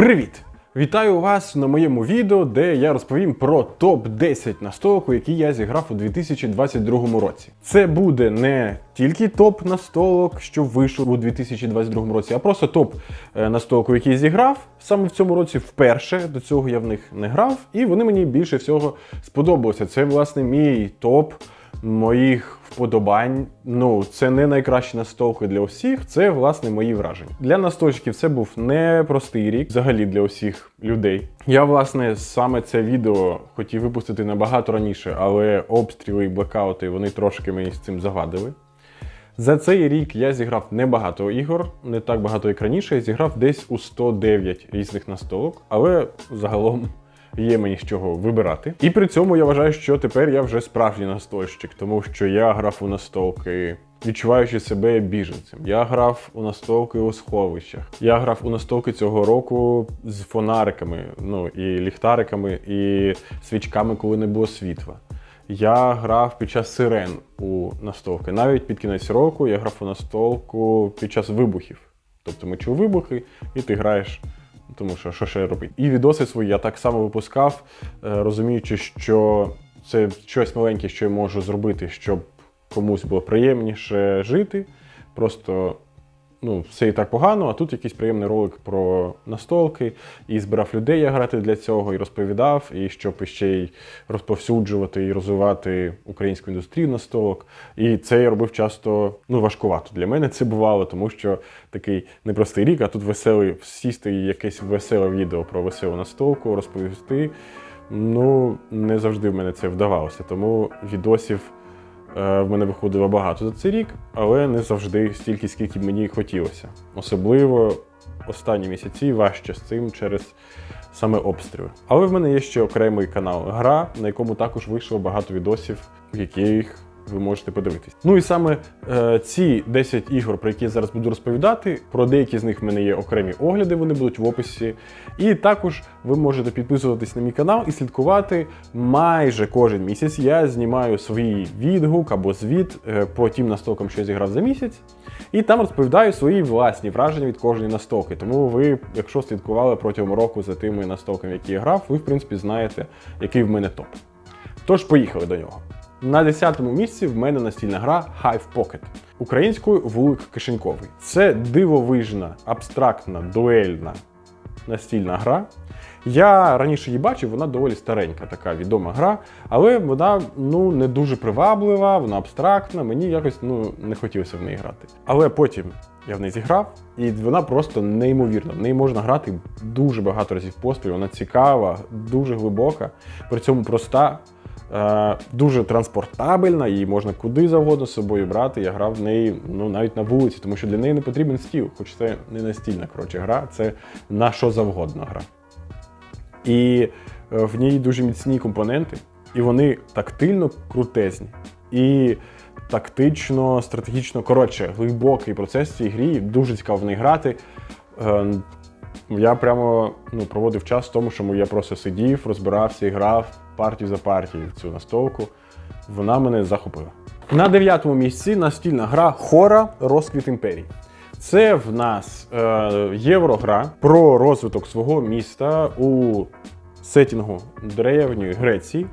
Привіт! Вітаю вас на моєму відео, де я розповім про топ-10 настолок, які я зіграв у 2022 році. Це буде не тільки топ настолок, що вийшов у 2022 році, а просто топ е, настолок, які я зіграв саме в цьому році вперше. До цього я в них не грав, і вони мені більше всього сподобалися. Це, власне, мій топ моїх вподобань. Ну, це не найкращі настолки для усіх, це власне мої враження. Для настольщиків це був непростий рік, взагалі для усіх людей. Я, власне, саме це відео хотів випустити набагато раніше, але обстріли і блекаути вони трошки мені з цим завадили. За цей рік я зіграв небагато ігор, не так багато як раніше. Я зіграв десь у 109 різних настолок, але загалом є мені з чого вибирати. І при цьому я вважаю, що тепер я вже справжній настольщик, тому що я грав у настолки. Відчуваючи себе біженцем, я грав у настолки у сховищах. Я грав у настолки цього року з фонариками, ну і ліхтариками, і свічками, коли не було світла. Я грав під час сирен у настолки. Навіть під кінець року я грав у настолку під час вибухів. Тобто ми чув вибухи, і ти граєш, тому що що ще робити. І відоси свої я так само випускав, е, розуміючи, що це щось маленьке, що я можу зробити, щоб комусь було приємніше жити. Просто ну, все і так погано, а тут якийсь приємний ролик про настолки, і збирав людей грати для цього, і розповідав, і щоб іще й розповсюджувати і розвивати українську індустрію настолок. І це я робив часто ну, важкувато. Для мене це бувало, тому що такий непростий рік, а тут веселий сісти і якесь веселе відео про веселу настолку розповісти. Ну, не завжди в мене це вдавалося, тому відосів. Е, В мене виходило багато за цей рік, але не завжди стільки, скільки мені хотілося. Особливо останні місяці важче з цим через саме обстріли. Але в мене є ще окремий канал Гра, на якому також вийшло багато відосів, в яких ви можете подивитись. Ну і саме е, ці 10 ігор, про які я зараз буду розповідати, про деякі з них в мене є окремі огляди, вони будуть в описі. І також ви можете підписуватись на мій канал і слідкувати майже кожен місяць. Я знімаю свій відгук або звіт е, по тим настолкам, що я зіграв за місяць. І там розповідаю свої власні враження від кожної настолки. Тому ви, якщо слідкували протягом року за тими настолками, які я грав, ви в принципі знаєте, який в мене топ. Тож поїхали до нього. На 10-му місці в мене настільна гра Hive Pocket. Українською вулик кишеньковий. Це дивовижна, абстрактна, дуельна настільна гра. Я раніше її бачив, вона доволі старенька, така відома гра, але вона ну не дуже приваблива, вона абстрактна. Мені якось ну не хотілося в неї грати. Але потім я в неї зіграв, і вона просто неймовірна. В неї можна грати дуже багато разів поспіль. Вона цікава, дуже глибока, при цьому проста. Е, Дуже транспортабельна, її можна куди завгодно з собою брати. Я грав в неї ну, навіть на вулиці, тому що для неї не потрібен стіл, хоч це не настільна коротше, гра, це на що завгодно гра. І е, в ній дуже міцні компоненти, і вони тактильно крутезні. І тактично, стратегічно, коротше, глибокий процес в цій грі. Дуже цікаво в неї грати. Е, Я прямо ну, проводив час в тому, що я просто сидів, розбирався і грав партію за партією цю настолку. Вона мене захопила. На дев'ятому місці настільна гра Хора Розквіт імперії. Це в нас е, єврогра про розвиток свого міста у сетінгу древньої Греції.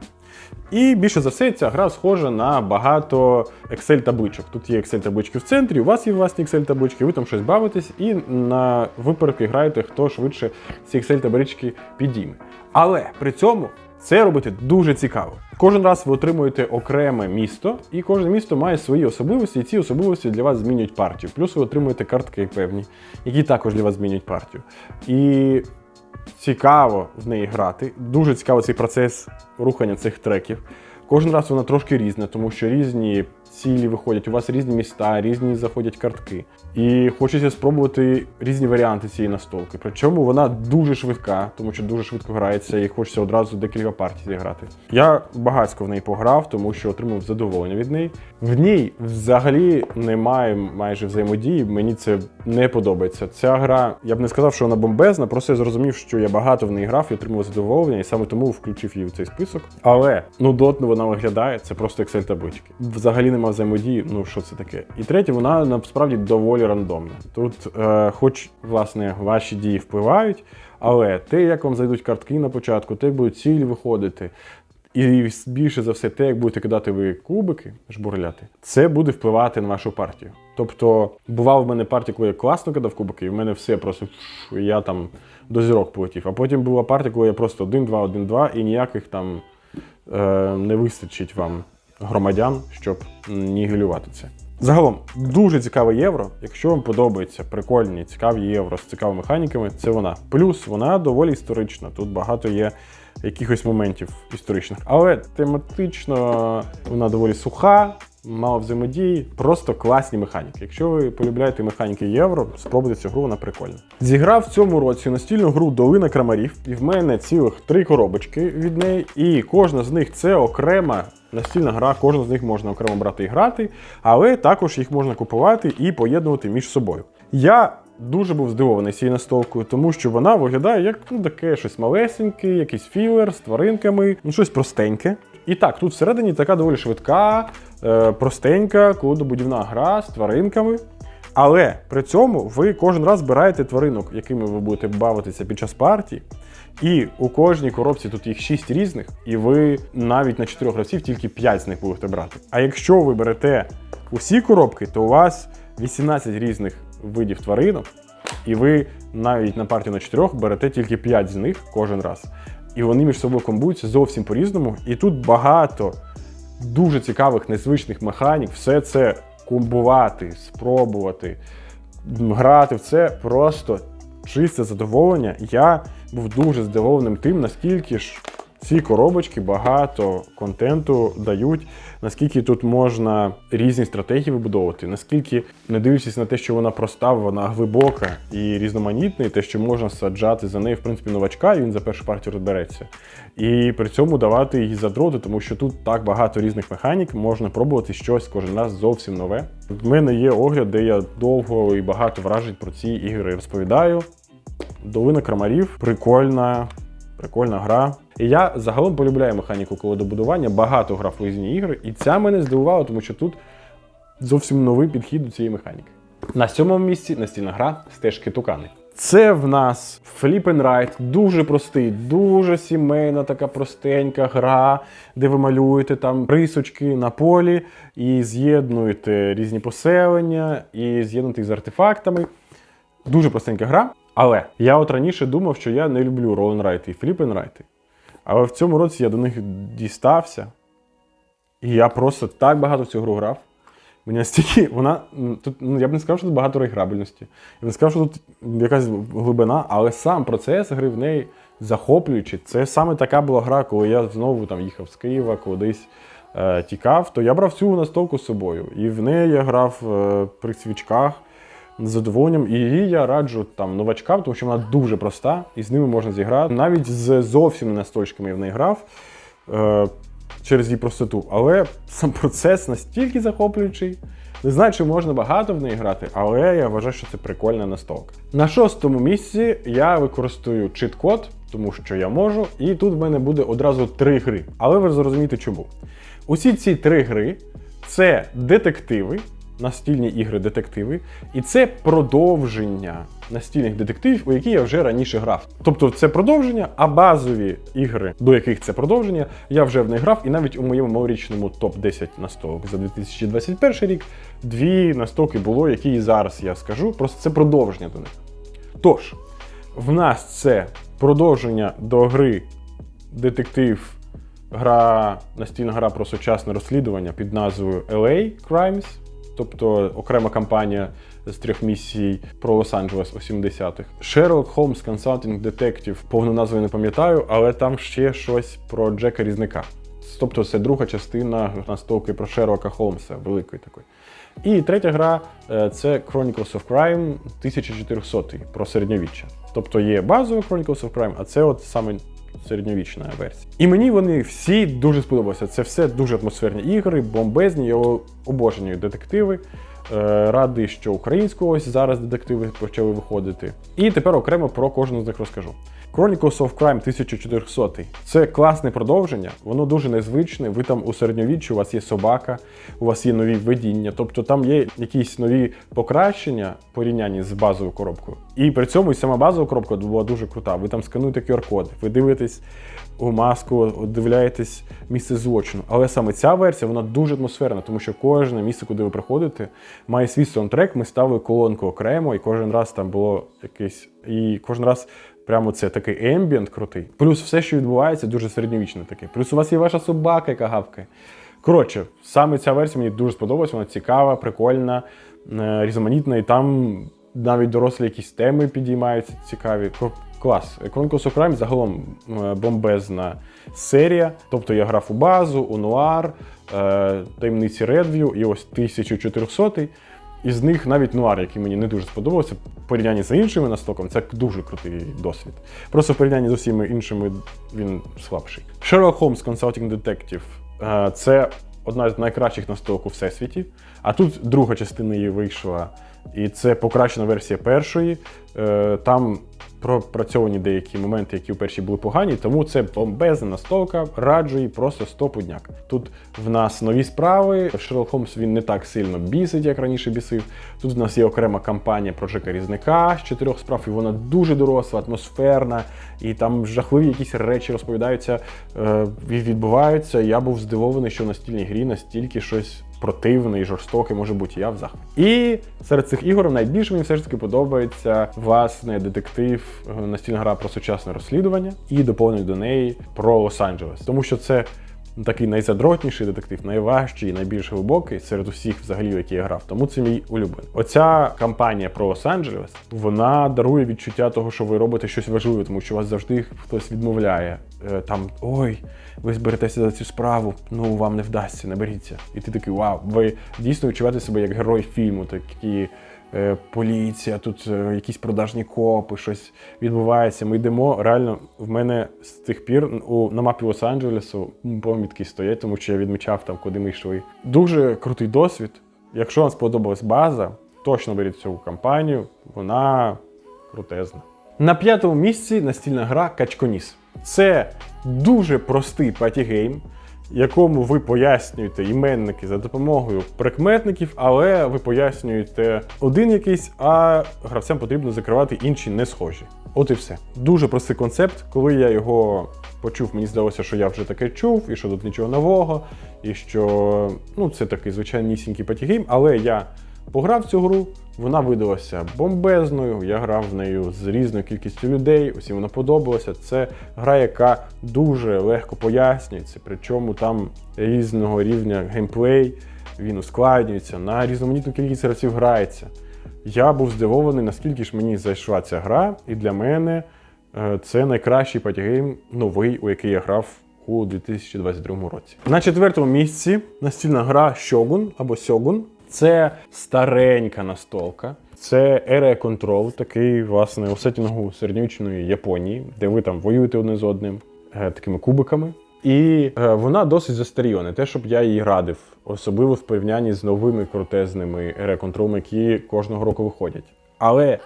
І більше за все ця гра схожа на багато Excel-табличок. Тут є Excel-таблички в центрі, у вас є власні Excel-таблички, ви там щось бавитесь і на випередки граєте, хто швидше ці Excel-таблички підійме. Але при цьому це робити дуже цікаво. Кожен раз ви отримуєте окреме місто, і кожне місто має свої особливості, і ці особливості для вас змінюють партію. Плюс ви отримуєте картки певні, які також для вас змінюють партію. І цікаво в неї грати. Дуже цікавий цей процес рухання цих треків. Кожен раз вона трошки різна, тому що різні цілі виходять, у вас різні міста, різні заходять картки. І хочеться спробувати різні варіанти цієї настолки. Причому вона дуже швидка, тому що дуже швидко грається і хочеться одразу декілька партій зіграти. Я багатько в неї пограв, тому що отримав задоволення від неї. В ній взагалі немає майже взаємодії. Мені це не подобається. Ця гра, я б не сказав, що вона бомбезна, просто я зрозумів, що я багато в неї грав і отримав задоволення, і саме тому включив її в цей список. Але нудотно вона виглядає, це просто Excel таблички. Взагалі немає взаємодії. Ну що це таке? І третє, вона насправді доволі рандомна. Тут, е, хоч власне ваші дії впливають, Але те, як вам зайдуть картки на початку, те, як будуть цілі виходити, і більше за все, те, як будете кидати ви кубики, жбурляти, це буде впливати на вашу партію. Тобто, бував в мене партія, коли я класно кидав кубики, і в мене все просто я там до зірок полетів. А потім була партія, коли я просто 1-2, 1-2, і ніяких там е, не вистачить вам громадян, щоб нігілювати це. Загалом дуже цікаве євро. Якщо вам подобаються прикольні, цікаві євро з цікавими механіками, це вона. Плюс вона доволі історична. Тут багато є якихось моментів історичних, але тематично вона доволі суха. Мало взаємодії, просто класні механіки. Якщо ви полюбляєте механіки євро, спробуйте цю гру, вона прикольна. Зіграв в цьому році настільну гру Долина Крамарів, і в мене цілих три коробочки від неї, і кожна з них це окрема настільна гра, кожна з них можна окремо брати і грати, але також їх можна купувати і поєднувати між собою. Я дуже був здивований цією настолкою, тому що вона виглядає як ну, таке щось малесеньке, якийсь філер з тваринками, ну щось простеньке. І так, тут всередині така доволі швидка, е, простенька, колодобудівна гра з тваринками. Але при цьому ви кожен раз збираєте тваринок, якими ви будете бавитися під час партії. І у кожній коробці тут їх 6 різних, і ви навіть на 4 гравців тільки 5 з них будете брати. А якщо ви берете усі коробки, то у вас 18 різних видів тваринок, і ви навіть на партію на 4 берете тільки 5 з них кожен раз. І вони між собою комбуються зовсім по-різному. І тут багато дуже цікавих, незвичних механік. Все це комбувати, спробувати, грати в це просто чисте задоволення. Я був дуже здивованим тим, наскільки ж ці коробочки багато контенту дають, наскільки тут можна різні стратегії вибудовувати, наскільки, не дивлячись на те, що вона проста, вона глибока і різноманітна, і те, що можна саджати за неї, в принципі, новачка, і він за першу партію розбереться. І при цьому давати її задроти, тому що тут так багато різних механік, можна пробувати щось кожен раз зовсім нове. В мене є огляд, де я довго і багато вражень про ці ігри розповідаю. Долина Крамарів прикольна, прикольна гра. І я загалом полюбляю механіку колодобудування, багато грав в різні ігри, і ця мене здивувала, тому що тут зовсім новий підхід до цієї механіки. На сьомому місці настільна гра стежки Тукани. Це в нас Flip Ride, дуже простий, дуже сімейна, така простенька гра, де ви малюєте там рисочки на полі і з'єднуєте різні поселення, і з'єднуєте їх з артефактами. Дуже простенька гра. Але я от раніше думав, що я не люблю ролленрайти і фліпенрайти. Але в цьому році я до них дістався. І я просто так багато в цю гру грав. Мені настільки вона. м, Тут, ну, я б не сказав, що тут багато реграбельності. Я б не сказав, що тут якась глибина, але сам процес гри в неї захоплюючий. Це саме така була гра, коли я знову там їхав з Києва, кудись е, тікав, то я брав цю настолку з собою. І в неї я грав е, при свічках з задоволенням. І її я раджу там новачкам, тому що вона дуже проста, і з ними можна зіграти. Навіть з зовсім не настольчиками я в неї грав. Е, через її простоту. Але сам процес настільки захоплюючий. Не знаю, чи можна багато в неї грати, але я вважаю, що це прикольна настолка. На шостому місці я використаю чит-код, тому що я можу, і тут в мене буде одразу три гри. Але ви зрозумієте чому. Усі ці три гри це детективи, настільні ігри детективи, і це продовження настільних детективів, у які я вже раніше грав. Тобто це продовження, а базові ігри, до яких це продовження, я вже в них грав, і навіть у моєму малорічному топ-10 настолок за 2021 рік дві настолки було, які і зараз я скажу. Просто це продовження до них. Тож, в нас це продовження до гри детектив, гра, настільна гра про сучасне розслідування під назвою LA Crimes, тобто окрема кампанія з трьох місій про Лос-Анджелес у 70-х. Sherlock Holmes Consulting Detective, повну назву не пам'ятаю, але там ще щось про Джека Різника. Тобто це друга частина настолки про Шерлока Холмса, великої такої. І третя гра е, це Chronicles of Crime 1400 про середньовіччя. Тобто є базова Chronicles of Crime, а це от саме середньовічна версія. І мені вони всі дуже сподобалися. Це все дуже атмосферні ігри, бомбезні, я обожнюю детективи. Е, Радий, що українського ось зараз детективи почали виходити. І тепер окремо про кожну з них розкажу. Chronicles of Crime 1400 це класне продовження, воно дуже незвичне. Ви там у середньовіччі, у вас є собака, у вас є нові видіння, тобто там є якісь нові покращення порівнянні з базовою коробкою. І при цьому і сама базова коробка була дуже крута. Ви там скануєте QR-код, ви дивитесь у маску, дивляєтесь місце злочину. Але саме ця версія вона дуже атмосферна, тому що кожне місце, куди ви приходите, має свій саундтрек. Ми ставили колонку окремо, і кожен раз там було якийсь. І кожен раз прямо це такий ембієнт крутий. Плюс все, що відбувається, дуже середньовічне таке. Плюс у вас є ваша собака, яка гавкає. Коротше, саме ця версія мені дуже сподобалась, вона цікава, прикольна, е, різноманітна, і там навіть дорослі якісь теми підіймаються цікаві. Клас. Chronicles of загалом е, бомбезна серія. Тобто я грав у базу, у нуар, е, таємниці Редв'ю і ось 1400 Із них навіть нуар, який мені не дуже сподобався, в порівнянні з іншими настоком, це дуже крутий досвід. Просто в порівнянні з усіма іншими він слабший. Sherlock Holmes Consulting Detective е, це одна з найкращих насток у всесвіті. А тут друга частина її вийшла, і це покращена версія першої. Е, Там пропрацьовані деякі моменти, які у першій були погані, тому це бомбезна настолка, раджу її просто стопудняк. Тут в нас нові справи. Шерлок Холмс він не так сильно бісить, як раніше бісив. Тут в нас є окрема кампанія про Джека Різника з чотирьох справ, і вона дуже доросла, атмосферна, і там жахливі якісь речі розповідаються е, і відбуваються. Я був здивований, що в настільній грі настільки щось противне жорстокий може бути. Я в захваті. І серед цих ігор найбільше мені все ж таки подобається власне детектив, е, настільна гра про сучасне розслідування і доповнення до неї про Лос-Анджелес, тому що це. Такий найзадротніший детектив, найважчий, найбільш глибокий серед усіх, взагалі, які я грав. Тому це мій улюблений. Оця кампанія про Лос-Анджелес вона дарує відчуття того, що ви робите щось важливе, тому що вас завжди хтось відмовляє. Е, Там ой, ви зберетеся за цю справу, ну вам не вдасться, не беріться. І ти такий вау, ви дійсно відчуваєте себе як герой фільму, такі. Е, Поліція, тут е, якісь продажні копи, щось відбувається. Ми йдемо. Реально, в мене з тих пір у, на мапі Лос-Анджелесу помітки стоять, тому що я відмічав там, куди ми йшли. Дуже крутий досвід. Якщо вам сподобалась база, точно беріть цю кампанію, вона крутезна. На п'ятому місці настільна гра Качконіс. Це дуже простий патігейм, якому ви пояснюєте іменники за допомогою прикметників, але ви пояснюєте один якийсь, а гравцям потрібно закривати інші не схожі. От і все. Дуже простий концепт. Коли я його почув, мені здалося, що я вже таке чув, і що тут нічого нового, і що ну, це такий звичайнісінький патігейм, але я пограв цю гру, вона видалася бомбезною. Я грав в нею з різною кількістю людей, усім вона подобалася. Це гра, яка дуже легко пояснюється, причому там різного рівня геймплей, він ускладнюється, на різноманітну кількість гравців грається. Я був здивований, наскільки ж мені зайшла ця гра, і для мене е, це найкращий патігейм новий, у який я грав у 2022 році. На четвертому місці настільна гра Shogun або Сьогун. Це старенька настолка. Це Area Control, такий, власне, у сетінгу середньовічної Японії, де ви там воюєте одне з одним е, такими кубиками. І е, вона досить застаріла, те, щоб я її радив, особливо в порівнянні з новими крутезними Area Control, які кожного року виходять. Але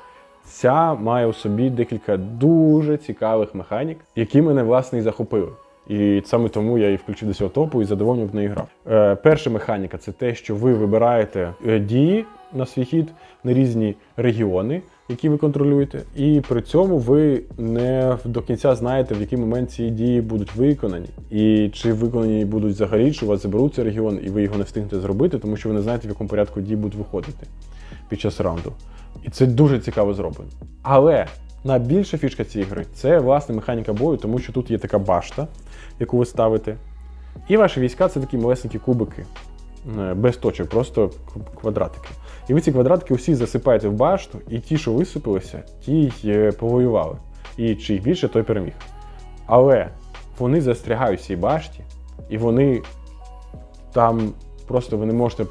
ця має у собі декілька дуже цікавих механік, які мене власне і захопили. І саме тому я її включив до цього топу і задоволенням в неї грав. Е, перша механіка це те, що ви вибираєте е, дії на свій хід на різні регіони, які ви контролюєте, і при цьому ви не до кінця знаєте, в який момент ці дії будуть виконані, і чи виконані будуть взагалі, чи у вас заберуть цей регіон, і ви його не встигнете зробити, тому що ви не знаєте, в якому порядку дії будуть виходити під час раунду. І це дуже цікаво зроблено. Але найбільша фішка цієї гри це власне механіка бою, тому що тут є така башта, яку ви ставите. І ваші війська це такі малесенькі кубики, е, без точок, просто квадратики. І ви ці квадратики усі засипаєте в башту, і ті, що висипалися, ті й е, повоювали. І чий більше, той переміг. Але вони застрягають в цій башті, і вони там просто ви не можете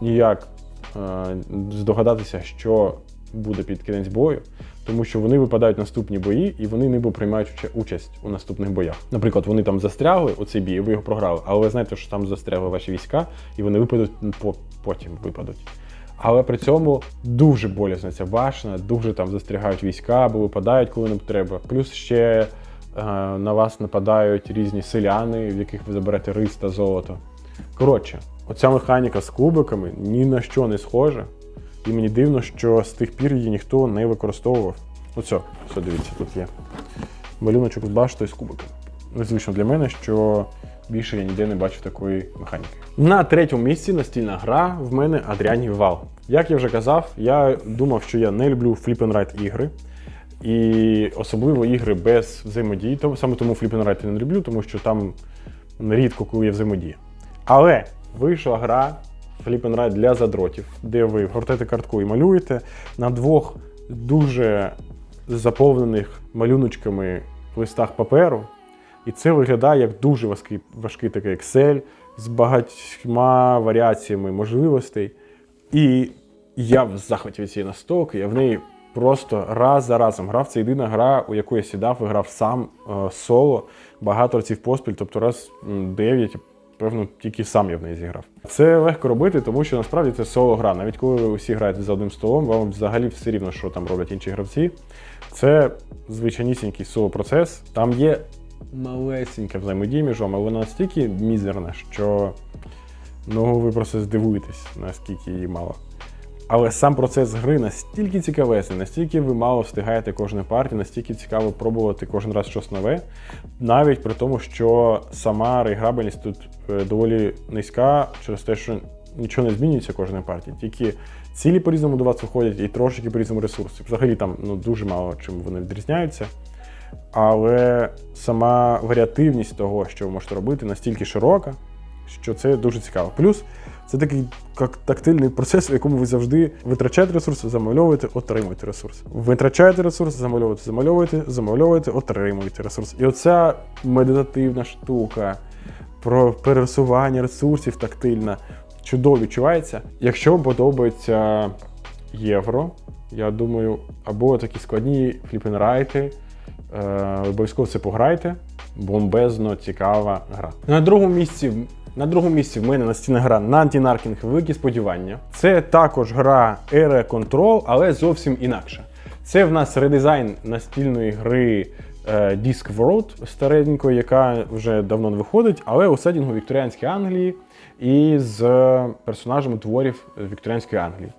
ніяк е, здогадатися, що буде під кінець бою, тому що вони випадають наступні бої, і вони ніби приймають уча- участь у наступних боях. Наприклад, вони там застрягли у цей бій, і ви його програли, але ви знаєте, що там застрягли ваші війська, і вони випадуть по- потім випадуть. Але при цьому дуже болісна ця башня, дуже там застрягають війська або випадають, коли нам треба. Плюс ще е, на вас нападають різні селяни, в яких ви заберете рис та золото. Коротше, оця механіка з кубиками ні на що не схожа. І мені дивно, що з тих пір її ніхто не використовував. Оце, все, дивіться, тут є малюночок з баштою з кубиком. Незвично для мене, що більше я ніде не бачив такої механіки. На третьому місці настільна гра в мене Адріанів Вал. Як я вже казав, я думав, що я не люблю and ігри. І особливо ігри без взаємодії. Саме тому and я не люблю, тому що там рідко коли є взаємодія. Але вийшла гра Ride для задротів, де ви гортаєте картку і малюєте на двох дуже заповнених малюночками листах паперу. І це виглядає як дуже важкий, важкий такий Excel з багатьма варіаціями можливостей. І я в захваті від цієї настолки, я в неї просто раз за разом грав. Це єдина гра, у яку я сідав і грав сам е, соло, багато разів поспіль, тобто раз м, дев'ять, певно, тільки сам я в неї зіграв. Це легко робити, тому що насправді це соло гра. Навіть коли ви усі граєте за одним столом, вам взагалі все рівно, що там роблять інші гравці. Це звичайнісінький соло процес. Там є малесенька взаємодія між вами, але вона настільки мізерна, що ну ви просто здивуєтесь, наскільки її мало. Але сам процес гри настільки цікавесний, настільки ви мало встигаєте кожної партії, настільки цікаво пробувати кожен раз щось нове, навіть при тому, що сама реіграбельність тут е, доволі низька через те, що нічого не змінюється кожної партії. Тільки цілі по-різному до вас виходять і трошки по-різному ресурси. Взагалі там ну, дуже мало чим вони відрізняються. Але сама варіативність того, що ви можете робити, настільки широка, що це дуже цікаво. Плюс це такий як тактильний процес, в якому ви завжди витрачаєте ресурси, замальовуєте, отримуєте ресурс. Витрачаєте ресурси, замальовуєте, замальовуєте, замальовуєте, отримуєте ресурс. І оця медитативна штука про пересування ресурсів тактильна чудово відчувається. Якщо вам подобається євро, я думаю, або такі складні фліпенрайти, е, обов'язково це пограйте. Бомбезно цікава гра. На другому місці. На другому місці в мене настільна гра Нантінаркінг Великі сподівання. Це також гра Era Control, але зовсім інакша. Це в нас редизайн настільної гри е, Disc World старенької, яка вже давно не виходить, але у сетінгу Вікторіанській Англії і з персонажами творів Вікторіанської Англії.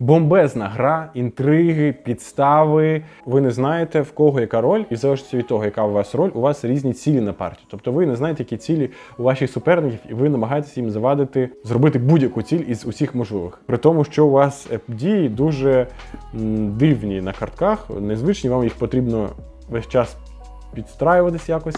Бомбезна гра, інтриги, підстави. Ви не знаєте, в кого яка роль, і в залежності від того, яка у вас роль, у вас різні цілі на партію. Тобто ви не знаєте, які цілі у ваших суперників, і ви намагаєтесь їм завадити зробити будь-яку ціль із усіх можливих. При тому, що у вас дії дуже дивні на картках, незвичні, вам їх потрібно весь час підстраюватись якось.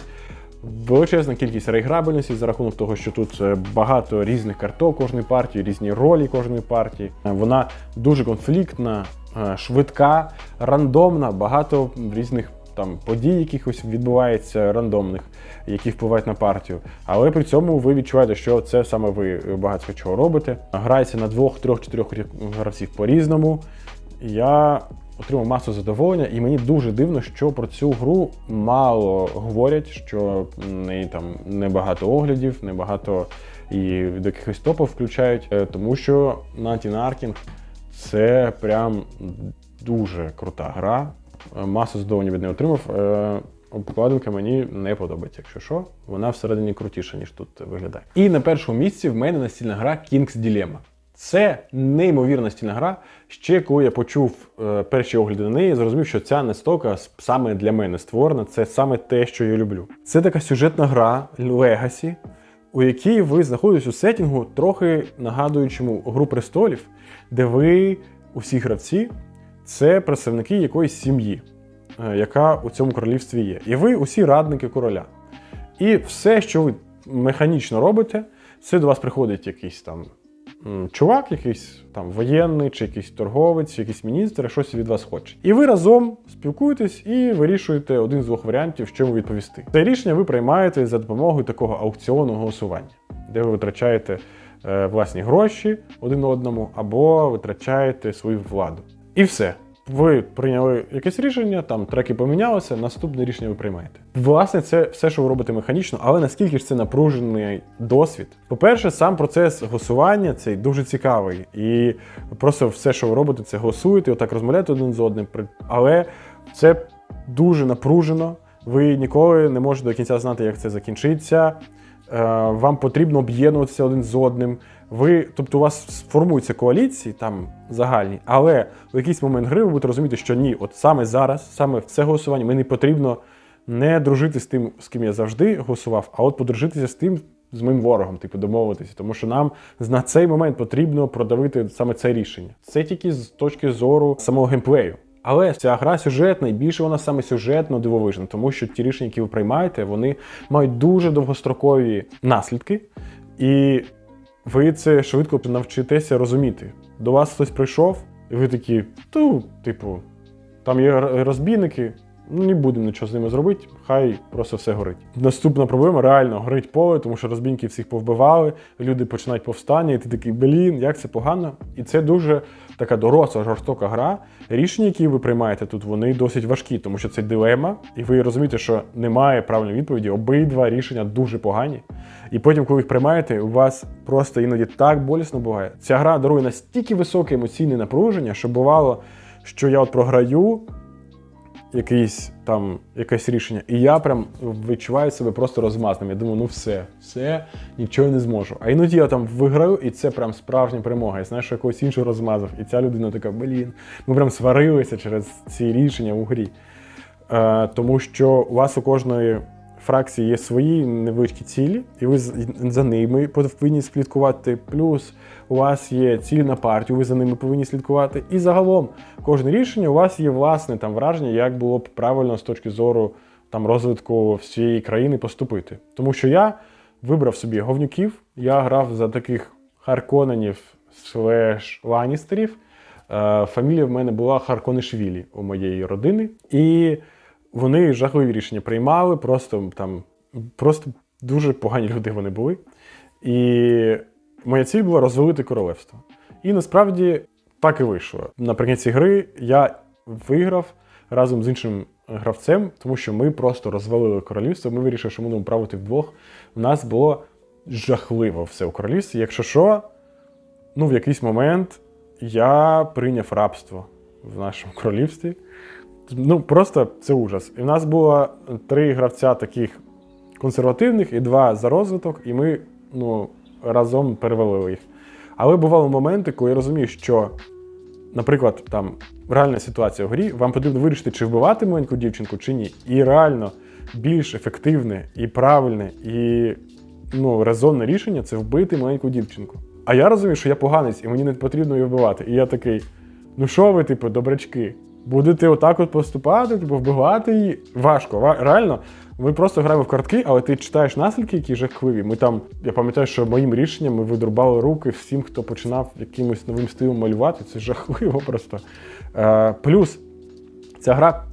Величезна кількість реіграбельності за рахунок того, що тут е, багато різних карток кожної партії, різні ролі кожної партії. Е, Вона дуже конфліктна, е, швидка, рандомна, багато різних там подій, якихось відбувається рандомних, які впливають на партію. Але при цьому ви відчуваєте, що це саме ви багато чого робите. Грається на двох, трьох, чотирьох гравців по-різному. Я отримав масу задоволення, і мені дуже дивно, що про цю гру мало говорять, що неї там небагато оглядів, небагато і до якихось топів включають, Е, тому що Nantin Arking це прям дуже крута гра. Е, Масу задоволення від неї отримав. Е, Обкладинка мені не подобається, якщо що, вона всередині крутіша, ніж тут виглядає. І на першому місці в мене настільна гра King's Dilemma. Це неймовірна настільна гра. Ще коли я почув е, перші огляди на неї, зрозумів, що ця настолка с- саме для мене створена. Це саме те, що я люблю. Це така сюжетна гра Legacy, у якій ви знаходитесь у сетінгу, трохи нагадуючому Гру престолів, де ви усі гравці це представники якоїсь сім'ї, е, яка у цьому королівстві є. І ви усі радники короля. І все, що ви механічно робите, це до вас приходить якийсь там чувак, якийсь там воєнний, чи якийсь торговець, якийсь міністр, щось від вас хоче. І ви разом спілкуєтесь і вирішуєте один з двох варіантів, що йому відповісти. Це рішення ви приймаєте за допомогою такого аукціону голосування, де ви витрачаєте е, власні гроші один одному або витрачаєте свою владу. І все. Ви прийняли якесь рішення, там треки помінялися, наступне рішення ви приймаєте. Власне, це все, що ви робите механічно, але наскільки ж це напружений досвід? По-перше, сам процес голосування цей дуже цікавий. І просто все, що ви робите, це голосуєте, отак розмовляєте один з одним. Але це дуже напружено. Ви ніколи не можете до кінця знати, як це закінчиться. Е, Вам потрібно об'єднуватися один з одним. Ви, тобто, у вас сформуються коаліції там загальні, але в якийсь момент гри ви будете розуміти, що ні, от саме зараз, саме в це голосування, мені потрібно не дружити з тим, з ким я завжди голосував, а от подружитися з тим, з моїм ворогом, типу, домовитися. Тому що нам на цей момент потрібно продавити саме це рішення. Це тільки з точки зору самого геймплею. Але ця гра сюжетна, і більше вона саме сюжетно дивовижна, тому що ті рішення, які ви приймаєте, вони мають дуже довгострокові наслідки, і ви це швидко навчитеся розуміти. До вас хтось прийшов, і ви такі, ту, типу, там є розбійники, ну не будемо нічого з ними зробити, хай просто все горить. Наступна проблема реально горить поле, тому що розбійників всіх повбивали, люди починають повстання, і ти такий, блін, як це погано. І це дуже така доросла, жорстока гра. Рішення, які ви приймаєте тут, вони досить важкі, тому що це дилема, і ви розумієте, що немає правильної відповіді. Обидва рішення дуже погані. І потім, коли їх приймаєте, у вас просто іноді так болісно буває. Ця гра дарує настільки високе емоційне напруження, що бувало, що я от програю якийсь там якесь рішення, і я прям відчуваю себе просто розмазним. Я думаю, ну все, все, нічого не зможу. А іноді я там виграю, і це прям справжня перемога. Знаю, що якогось іншого розмазав. І ця людина така, блін, ми прям сварилися через ці рішення у грі. Е, тому що у вас у кожної фракції є свої невеличкі цілі, і ви за ними повинні слідкувати. Плюс у вас є цілі на партію, ви за ними повинні слідкувати. І загалом кожне рішення у вас є власне там враження, як було б правильно з точки зору там розвитку всієї країни поступити. Тому що я вибрав собі говнюків, я грав за таких харконенів слеш ланістерів. Е, Фамілія в мене була Харконишвілі у моєї родини. І вони жахливі рішення приймали, просто там просто дуже погані люди вони були. І моя ціль була розвалити королевство. І насправді так і вийшло. Наприкінці гри я виграв разом з іншим гравцем, тому що ми просто розвалили королівство. Ми вирішили, що ми будемо правити вдвох. У нас було жахливо все у королівстві. Якщо що, ну в якийсь момент я прийняв рабство в нашому королівстві. Ну, просто це ужас. І в нас було три гравця таких консервативних і два за розвиток, і ми ну, разом перевалили їх. Але бували моменти, коли я розумію, що, наприклад, там реальна ситуація в грі, вам потрібно вирішити, чи вбивати маленьку дівчинку, чи ні. І реально більш ефективне і правильне, і ну, резонне рішення це вбити маленьку дівчинку. А я розумію, що я поганець, і мені не потрібно її вбивати. І я такий: ну що ви, типу, добрячки? Будете отак от поступати, типу, вбивати її. Важко. Реально, ми просто граємо в картки, але ти читаєш наслідки, які жахливі. Ми там, я пам'ятаю, що моїм рішенням ми видрубали руки всім, хто починав якимось новим стилем малювати. Це жахливо просто. Е, плюс ця гра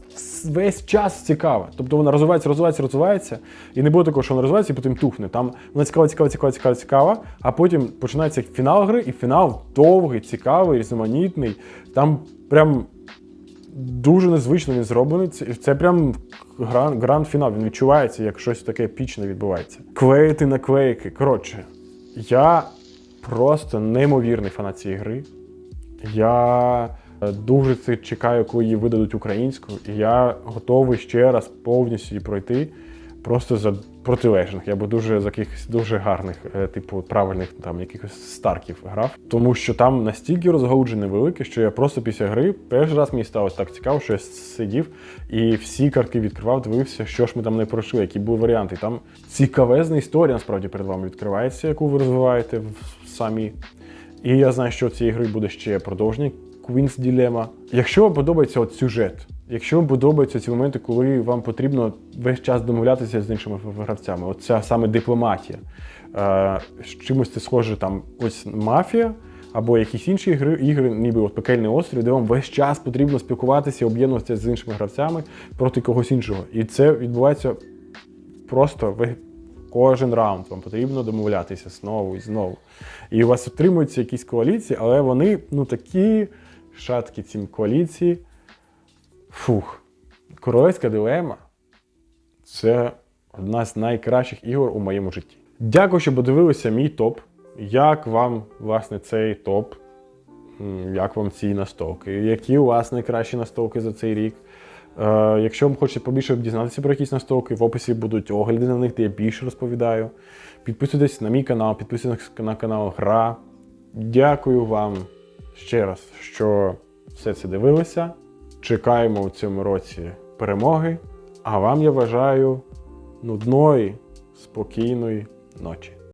весь час цікава. Тобто вона розвивається, розвивається, розвивається. І не буде такого, що вона розвивається і потім тухне. Там вона цікава, цікава, цікава, цікава, цікава. А потім починається фінал гри, і фінал довгий, цікавий, різноманітний. Там прям дуже незвично він зроблений. Це, це прям гран, гранд фінал. Він відчувається, як щось таке епічне відбувається. Клеїти наклейки. Коротше, я просто неймовірний фанат цієї гри. Я е, дуже це чекаю, коли її видадуть українською, і я готовий ще раз повністю її пройти. Просто за протилежних. Я би дуже за якихось дуже гарних, е, типу, правильних там якихось старків грав. Тому що там настільки розгалуджене велике, що я просто після гри перший раз мені сталося так цікаво, що я сидів і всі картки відкривав, дивився, що ж ми там не пройшли, які були варіанти. Там цікавезна історія насправді перед вами відкривається, яку ви розвиваєте самі. І я знаю, що цієї гри буде ще продовження Queen's Dilemma. Якщо вам подобається от сюжет, якщо подобаються ці моменти, коли вам потрібно весь час домовлятися з іншими гравцями, от ця саме дипломатія, е, з чимось це схоже там ось мафія. Або якісь інші ігри, ігри, ніби от пекельний острів, де вам весь час потрібно спілкуватися, об'єднуватися з іншими гравцями проти когось іншого. І це відбувається просто ви кожен раунд вам потрібно домовлятися знову і знову. І у вас отримуються якісь коаліції, але вони ну такі шаткі ці коаліції. Фух. Королевська дилема це одна з найкращих ігор у моєму житті. Дякую, що подивилися мій топ. Як вам, власне, цей топ? Як вам ці настолки? Які у вас найкращі настолки за цей рік? Е, Якщо вам хочете побільше дізнатися про якісь настолки, в описі будуть огляди на них, де я більше розповідаю. Підписуйтесь на мій канал, підписуйтесь на канал Гра. Дякую вам ще раз, що все це дивилися. Чекаємо у цьому році перемоги. А вам я вважаю нудної, спокійної ночі.